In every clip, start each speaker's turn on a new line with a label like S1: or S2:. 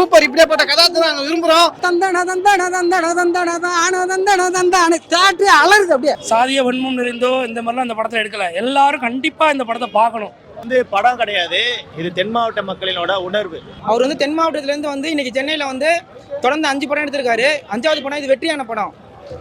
S1: Super இப்படியாப்பட்ட கதாத்தை நாங்க விரும்புறோம்.
S2: தந்தன தந்தன தந்தன தந்தன தான தந்தன தந்தான தேட்டு அலறுது அப்படியே.
S3: சாதிய வன்மம் நிறைந்தோ இந்த மாதிரிலாம் இந்த படத்தில் எடுக்கல. எல்லாரும் கண்டிப்பா இந்த படத்தை பார்க்கணும்.
S4: வந்து படம் கிடையாது. இது தென் மாவட்ட மக்களினோட உணர்வு.
S5: அவர் வந்து தென் மாவட்டத்துலேருந்து வந்து இன்னைக்கு சென்னையில் வந்து தொடர்ந்து அஞ்சு படம் எடுத்திருக்காரு. அஞ்சாவது படம் இது வெற்றியான படம்.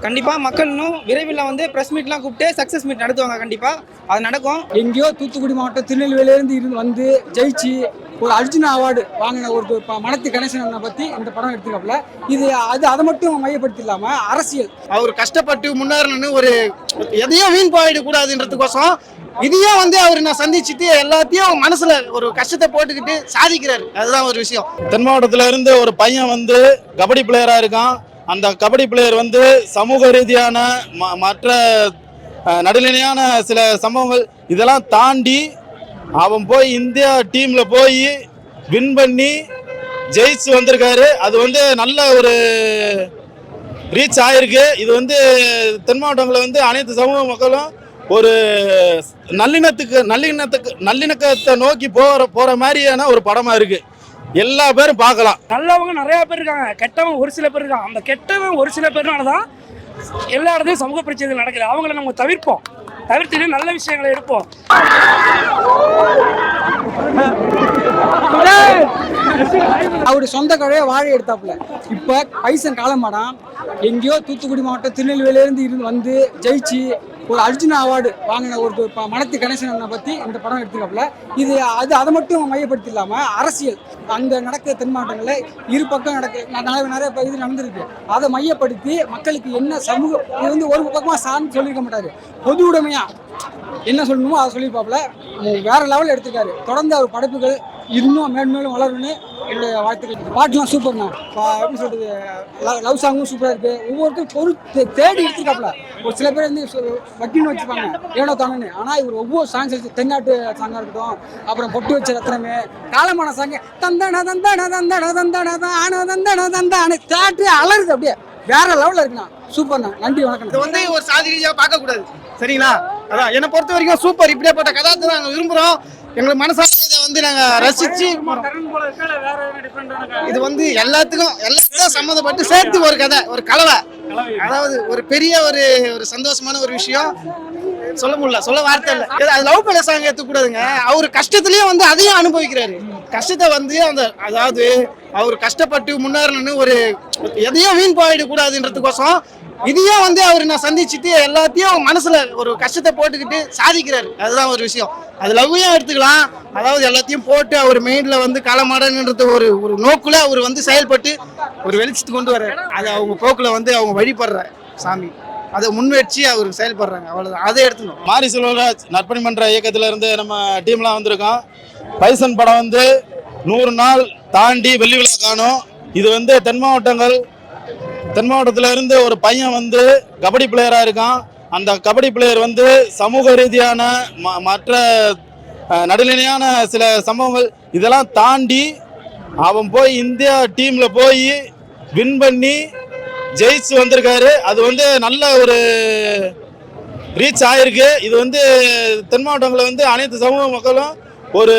S5: கண்டிப்பாக மக்கள் இன்னும் விரைவில் வந்து ப்ரெஸ் மீட்லாம் கூப்பிட்டு சக்ஸஸ் மீட் நடத்துவாங்க கண்டிப்பாக அது நடக்கும்.
S2: எங்கேயோ தூத்துக்குடி மாவட்டம் திருநெல்வேலியிலேருந்து இருந்து வந்து ஜெயிச்சு ஒரு அர்ஜுனா அவார்டு வாங்கின ஒரு மனத்து கணேசனை பற்றி இந்த படம் எடுத்துக்காப்புல இது அது அதை மட்டும் மையப்படுத்தி இல்லாமல் அரசியல்.
S1: அவர் கஷ்டப்பட்டு முன்னேறணும்னு ஒரு எதையும் வீண் போயிட கூடாதுன்றதுக்கோசம் இதையும் வந்து அவர் நான் சந்திச்சுட்டு எல்லாத்தையும் மனசுல ஒரு கஷ்டத்தை போட்டுக்கிட்டு சாதிக்கிறாரு. அதுதான் ஒரு விஷயம்.
S6: தென் மாவட்டத்துல இருந்து ஒரு பையன் வந்து கபடி பிளேயரா இருக்கான். அந்த கபடி பிளேயர் வந்து சமூக ரீதியான ம- மற்ற நடுநிலையான சில சம்பவங்கள் இதெல்லாம் தாண்டி அவன் போய் இந்தியா டீமில் போய் வின் பண்ணி ஜெயிச்சு வந்திருக்காரு. அது வந்து நல்ல ஒரு ரீச் ஆயிருக்கு. இது வந்து தென் மாவட்டங்களில் வந்து அனைத்து சமூக மக்களும் ஒரு நல்லிணத்துக்கு நல்லிணத்துக்கு நல்லிணக்கத்தை நோக்கி போகிற போகிற மாதிரியான ஒரு படமாக இருக்குது எல்லா பேரும் பார்க்கலாம்.
S3: நல்லவங்க நிறையா பேர் இருக்காங்க. கெட்டவங்க ஒரு சில பேர் இருக்காங்க. அந்த கெட்டவன் ஒரு சில பேர்னால தான் எல்லா இடத்துலையும் சமூக பிரச்சனைகள் நடக்குது. அவங்கள நம்ம தவிர்ப்போம். தவிர்த்துட்டு நல்ல விஷயங்களை எடுப்போம்.
S2: அவர் சொந்த கடையை வாழை எடுத்தாப்புல. இப்போ பைசன் காலமாடான் எங்கேயோ தூத்துக்குடி மாவட்டம் திருநெல்வேலியிலேருந்து இருந்து வந்து ஜெயிச்சு ஒரு அர்ஜுனா அவார்டு வாங்கின ஒரு மனத்து கணேசனை பற்றி இந்த படம் எடுத்துக்காப்புல இது அது அதை மட்டும் மையப்படுத்தி இல்லாமல் அரசியல். அங்கே நடக்கிற தென் மாவட்டங்களில் இரு பக்கம் நடக்க நிறைய நிறைய இது நடந்திருக்கு. அதை மையப்படுத்தி மக்களுக்கு என்ன சமூக இது வந்து ஒரு பக்கமாக சார்ந்து சொல்லியிருக்க மாட்டாரு. பொது உடைமையா? என்ன சொல்லணுமோ அதை சொல்லியிருப்பாப்புல வேறு வேற லெவலில் எடுத்திருக்காரு. தொடர்ந்து அவர் படைப்புகள் இன்னும் மேன்மேலும் வளரும்னு என்னுடைய வாழ்த்துக்கள். பாட்டுலாம் சூப்பர்ண்ணா. எப்படி சொல்றது லவ்- லவ் சாங்கும் சூப்பராக இருக்கு. ஒவ்வொருத்தரும் பொரு தேடி எடுத்துருக்காப்புல. ஒரு சில பேர் வந்து வட்டின்னு வச்சுப்பாங்க. ஏனோ தானே ஆனால் இவர் ஒவ்வொரு சாங்ஸ் வச்சு தென்னாட்டு சாங்காக இருக்கட்டும் அப்புறம் பொட்டு வச்ச ரத்தனமே காலமான சாங்கு தந்தன தந்தன தந்தன தந்தன தான தந்தன தந்தான தேட்டு அலருது அப்படியே. வேற லெவலில் இருக்குண்ணா. சூப்பர்ண்ணா. நன்றி வணக்கம்
S1: இது வந்து ஒரு சாதி ரீதியாக பார்க்கக்கூடாது. சரிங்களா? அதான் என்னை பொறுத்த வரைக்கும் சூப்பர். இப்படியாப்பட்ட கதாத்தை நாங்கள் விரும்புறோம். எங்களுக்கு மனசார இதை வந்து நாங்க ரசிச்சு இது வந்து எல்லாத்துக்கும் எல்லாத்துக்கும் சம்மந்தப்பட்டு சேர்த்து ஒரு கதை ஒரு கலவை. அதாவது ஒரு பெரிய ஒரு ஒரு சந்தோஷமான ஒரு விஷயம். சொல்ல முடியல சொல்ல வார்த்தை இல்லை. அது லவ் பண்ண சாங் எடுத்துக்கூடாதுங்க அவர் கஷ்டத்துலயும் வந்து அதையும் அனுபவிக்கிறாரு. கஷ்டத்தை வந்து அந்த அதாவது அவர் கஷ்டப்பட்டு முன்னேறணும்னு ஒரு எதையும் வீண் போயிடக்கூடாதுன்றதுக்கோசம் இதையும் வந்து அவர் நான் சந்திச்சுட்டு எல்லாத்தையும் மனசுல ஒரு கஷ்டத்தை போட்டுக்கிட்டு சாதிக்கிறாரு. அதுதான் ஒரு விஷயம். அது லவ்வையும் எடுத்துக்கலாம். அதாவது எல்லாத்தையும் போட்டு அவர் மெயின்ல வந்து களமாடன்றது ஒரு ஒரு நோக்குல அவர் வந்து செயல்பட்டு ஒரு வெளிச்சத்து கொண்டு வர்றாரு. அது அவங்க போக்குல வந்து அவங்க வழிபடுற சாமி. அதை முன்வெச்சு அவர் செயல்படுறாங்க. அவ்வளோதான் அதை எடுத்துக்கணும்.
S6: மாரி செல்வராஜ் நற்பணி மன்ற இயக்கத்துல இருந்து நம்ம டீம்லாம் வந்திருக்கோம். பைசன் படம் வந்து நூறு நாள் தாண்டி வெள்ளி விழா காணும். இது வந்து தென் மாவட்டங்கள் தென் மாவட்டத்தில் இருந்து ஒரு பையன் வந்து கபடி பிளேயராக இருக்கான். அந்த கபடி பிளேயர் வந்து சமூக ரீதியான ம- மற்ற நடுநிலையான சில சம்பவங்கள் இதெல்லாம் தாண்டி அவன் போய் இந்தியா டீமில் போய் வின் பண்ணி ஜெயிச்சு வந்திருக்காரு. அது வந்து நல்ல ஒரு ரீச் ஆயிருக்கு. இது வந்து தென் மாவட்டங்களில் வந்து அனைத்து சமூக மக்களும் ஒரு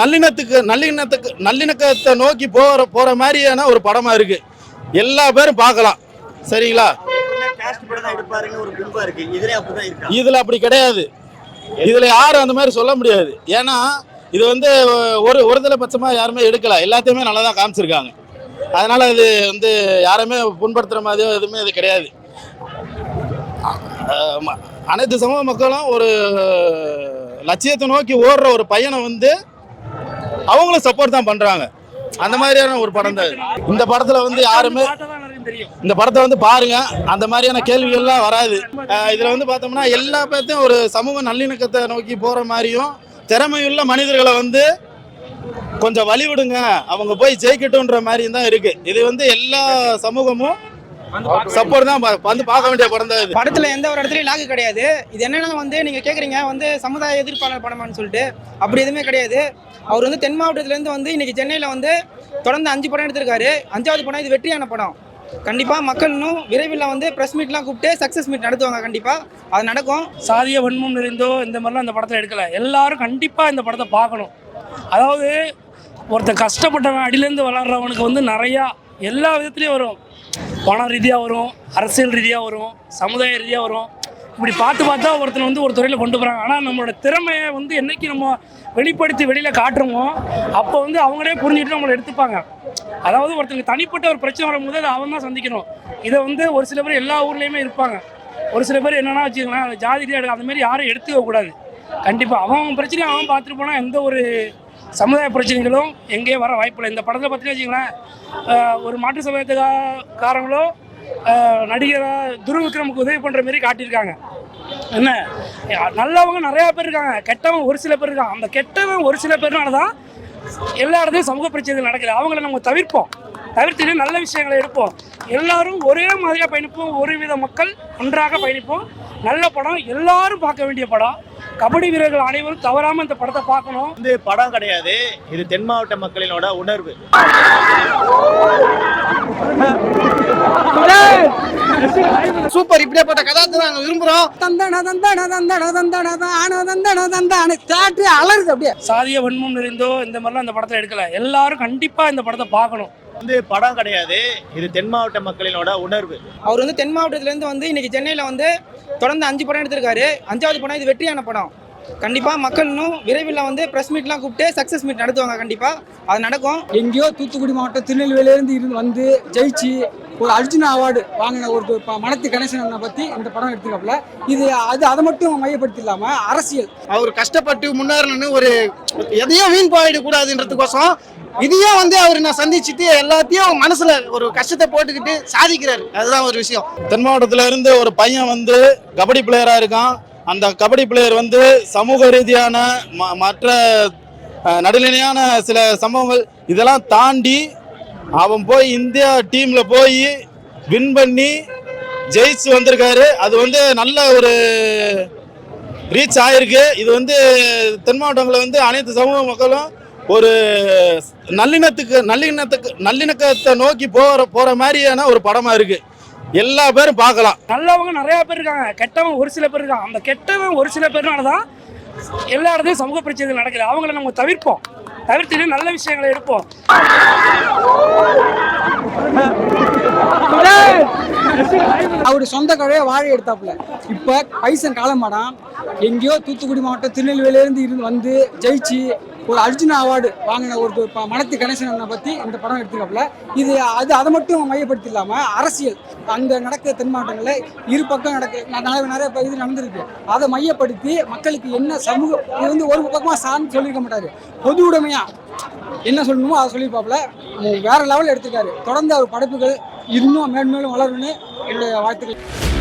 S6: நல்லிணத்துக்கு நல்லிணத்துக்கு நல்லிணக்கத்தை நோக்கி போகிற போகிற மாதிரியான ஒரு படமாக இருக்கு. எல்லா பேரும் பார்க்கலாம். சரிங்களா?
S4: இதில்
S6: ஒரு அப்படி கிடையாது. இதில் யாரும் அந்த மாதிரி சொல்ல முடியாது. ஏன்னா இது வந்து ஒரு ஒருதலை பட்சமாக யாருமே எடுக்கல. எல்லாத்தையுமே நல்லா தான் காமிச்சிருக்காங்க. அதனால அது வந்து யாருமே புண்படுத்துற மாதிரியோ எதுவுமே இது கிடையாது. அனைத்து சமூக மக்களும் ஒரு லட்சியத்தை நோக்கி ஓடுற ஒரு பையனை வந்து அவங்களும் சப்போர்ட் தான் பண்றாங்க. அந்த மாதிரியான ஒரு படம் தான் இந்த படத்துல வந்து யாருமே இந்த படத்தை வந்து பாருங்க. அந்த மாதிரியான கேள்விகள்லாம் வராது. இதில் இதுல வந்து பார்த்தோம்னா எல்லா பேர்த்தையும் ஒரு சமூக நல்லிணக்கத்தை நோக்கி போகிற மாதிரியும் திறமையுள்ள மனிதர்களை வந்து கொஞ்சம் வழிவிடுங்க அவங்க போய் ஜெயிக்கட்டும்ன்ற மாதிரியும் தான் இருக்கு. இது வந்து எல்லா சமூகமும் சப்போர்ட் தான். வந்து பார்க்க வேண்டிய படம் தான்
S5: படத்தில் எந்த ஒரு இடத்துலையும் லாக்கு கிடையாது. இது என்னன்னா வந்து நீங்கள் கேட்குறீங்க வந்து சமுதாய எதிர்ப்பாளர் படமான்னு சொல்லிட்டு. அப்படி எதுவுமே கிடையாது. அவர் வந்து தென் மாவட்டத்துலேருந்து வந்து இன்னைக்கு சென்னையில் வந்து தொடர்ந்து அஞ்சு படம் எடுத்திருக்காரு. அஞ்சாவது படம் இது வெற்றியான படம். கண்டிப்பாக மக்கள் இன்னும் விரைவில் வந்து ப்ரெஸ் மீட்லாம் கூப்பிட்டு சக்ஸஸ் மீட் நடத்துவாங்க கண்டிப்பாக அது நடக்கும்.
S3: சாதிய வன்மம் நிறைந்தோ இந்த மாதிரிலாம் இந்த படத்தில் எடுக்கல. எல்லாரும் கண்டிப்பா இந்த படத்தை பார்க்கணும். அதாவது ஒருத்தன் கஷ்டப்பட்டவன் அடியிலேருந்து வளர்றவனுக்கு வந்து நிறையா எல்லா விதத்துலேயும் வரும். பணம் ரீதியாக வரும் அரசியல் ரீதியாக வரும் சமுதாய ரீதியாக வரும். இப்படி பார்த்து பார்த்தா ஒருத்தனை வந்து ஒரு துறையில் கொண்டு போகிறாங்க ஆனால் நம்மளோட திறமையை வந்து என்னைக்கு நம்ம வெளிப்படுத்தி வெளியில் காட்டுறோமோ அப்போ வந்து அவங்களே புரிஞ்சுட்டு நம்மளை எடுத்துப்பாங்க. அதாவது ஒருத்தனுக்கு தனிப்பட்ட ஒரு பிரச்சனை வரும்போது அதை அவன் தான் சந்திக்கணும். இதை வந்து ஒரு சில பேர் எல்லா ஊர்லேயுமே இருப்பாங்க. ஒரு சில பேர் என்னென்னா வச்சுக்கலாம் ஜாதி ரீதியாக அந்த மாதிரி யாரும் எடுத்துக்க கூடாது கண்டிப்பாக அவன் அவன் பிரச்சனையை அவன் பார்த்துட்டு போனால் எந்த ஒரு சமுதாய பிரச்சனைகளும் எங்கேயும் வர வாய்ப்பில்லை. இந்த படத்தில் பார்த்தீங்கன்னா வச்சுங்களேன் ஒரு மாற்று சமயத்துக்காரங்களோ நடிகராக துரு விக்ரமுக்கு உதவி பண்ணுற மாரி காட்டியிருக்காங்க. என்ன? நல்லவங்க நிறையா பேர் இருக்காங்க. கெட்டவன் ஒரு சில பேர் இருக்காங்க. அந்த கெட்டவன் ஒரு சில பேர்னால தான் எல்லா இடத்துலையும் சமூக பிரச்சனைகள் நடக்குது. அவங்கள நம்ம தவிர்ப்போம். தவிர்த்துட்டு நல்ல விஷயங்களை எடுப்போம். எல்லாரும் ஒரே மாதிரியாக பயணிப்போம். ஒரு வித மக்கள் ஒன்றாக பயணிப்போம். நல்ல படம். எல்லாரும் பார்க்க வேண்டிய படம். கபடி வீரர்கள் அனைவரும் தவறாமல் இந்த படத்தை பார்க்கணும்.
S4: வந்து படம் கிடையாது. இது தென் மாவட்ட மக்களினோட உணர்வு.
S1: சூப்பர் இப்படியாப்பட்ட கதாத்தை நாங்க விரும்புறோம்.
S2: தந்தன தந்தன தந்தன தந்தன தான தந்தன தந்தான தேட்டரே அலறுது அப்படியே.
S3: சாதிய வன்மம் நிறைந்தோ இந்த மாதிரிலாம் இந்த படத்தை எடுக்கல. எல்லாரும் கண்டிப்பாக இந்த படத்தை பார்க்கணும்.
S4: வந்து படம் கிடையாது. இது தென் மாவட்ட மக்களினோட உணர்வு.
S5: அவர் வந்து தென் மாவட்டத்திலேருந்து வந்து இன்னைக்கு சென்னையில் வந்து தொடர்ந்து அஞ்சு படம் எடுத்திருக்காரு. அஞ்சாவது படம் இது வெற்றியான படம். கண்டிப்பாக மக்கள் இன்னும் விரைவில் வந்து ப்ரெஸ் மீட்லாம் கூப்பிட்டு சக்ஸஸ் மீட் நடத்துவாங்க கண்டிப்பாக அது நடக்கும்.
S2: எங்கேயோ தூத்துக்குடி மாவட்டம் திருநெல்வேலியிலேருந்து இருந்து வந்து ஜெயிச்சு ஒரு அர்ஜுனா அவார்டு வாங்கின ஒரு மனத்து கணேசனை பற்றி இந்த படம் எடுத்துக்காப்புல இது அது அதை மட்டும் மையப்படுத்தி இல்லாமல் அரசியல்.
S1: அவர் கஷ்டப்பட்டு முன்னேறணும்னு ஒரு எதையும் வீண் போயிடக்கூடாதுன்றதுக்கோசம் இதையும் வந்து அவர் நான் சந்திச்சுட்டு எல்லாத்தையும் மனசுல ஒரு கஷ்டத்தை போட்டுக்கிட்டு சாதிக்கிறாரு. அதுதான் ஒரு விஷயம்.
S6: தென் மாவட்டத்துல இருந்து ஒரு பையன் வந்து கபடி பிளேயரா இருக்கான். அந்த கபடி பிளேயர் வந்து சமூக ரீதியான ம- மற்ற நடுநிலையான சில சம்பவங்கள் இதெல்லாம் தாண்டி அவன் போய் இந்தியா டீமில் போய் வின் பண்ணி ஜெயிச்சு வந்திருக்காரு. அது வந்து நல்ல ஒரு ரீச் ஆயிருக்கு. இது வந்து தென் மாவட்டங்களில் வந்து அனைத்து சமூக மக்களும் ஒரு நல்லிணத்துக்கு நல்லிணத்துக்கு நல்லிணக்கத்தை நோக்கி போகிற போகிற மாதிரியான ஒரு படமாக இருக்குது எல்லா பேரும் பார்க்கலாம்.
S3: நல்லவங்க நிறையா பேர் இருக்காங்க. கெட்டவன் ஒரு சில பேர் இருக்காங்க. அந்த கெட்டவன் ஒரு சில பேர்னால தான் எல்லா இடத்துலையும் சமூக பிரச்சனைகள் நடக்குது. அவங்கள நம்ம தவிர்ப்போம். தவிர்த்துட்டு நல்ல விஷயங்களை எடுப்போம்.
S2: அவரு சொந்த கடையை வாழை எடுத்தாப்புல. இப்போ பைசன் காலமாடம் எங்கேயோ தூத்துக்குடி மாவட்டம் திருநெல்வேலியிலேருந்து இருந்து வந்து ஜெயிச்சு ஒரு அர்ஜுனா அவார்டு வாங்கின ஒரு மனத்து கணேசனை பற்றி இந்த படம் எடுத்துக்காப்புல இது அது அதை மட்டும் மையப்படுத்தி இல்லாமல் அரசியல். அங்கே நடக்கிற தென் மாவட்டங்களில் இரு பக்கம் நடக்க நிறைய நிறைய இது நடந்திருக்கு. அதை மையப்படுத்தி மக்களுக்கு என்ன சமூகம் இது வந்து ஒரு பக்கமாக சார்ந்து சொல்லியிருக்க மாட்டாரு. பொது உடைமையா என்ன சொல்லணுமோ அதை சொல்லியிருப்பாப்புல. வேறு வேற லெவலில் எடுத்திருக்காரு. தொடர்ந்து அவர் படைப்புகள் இன்னும் மேன்மேலும் வளரும்னு என்னுடைய வாழ்த்துக்கள்.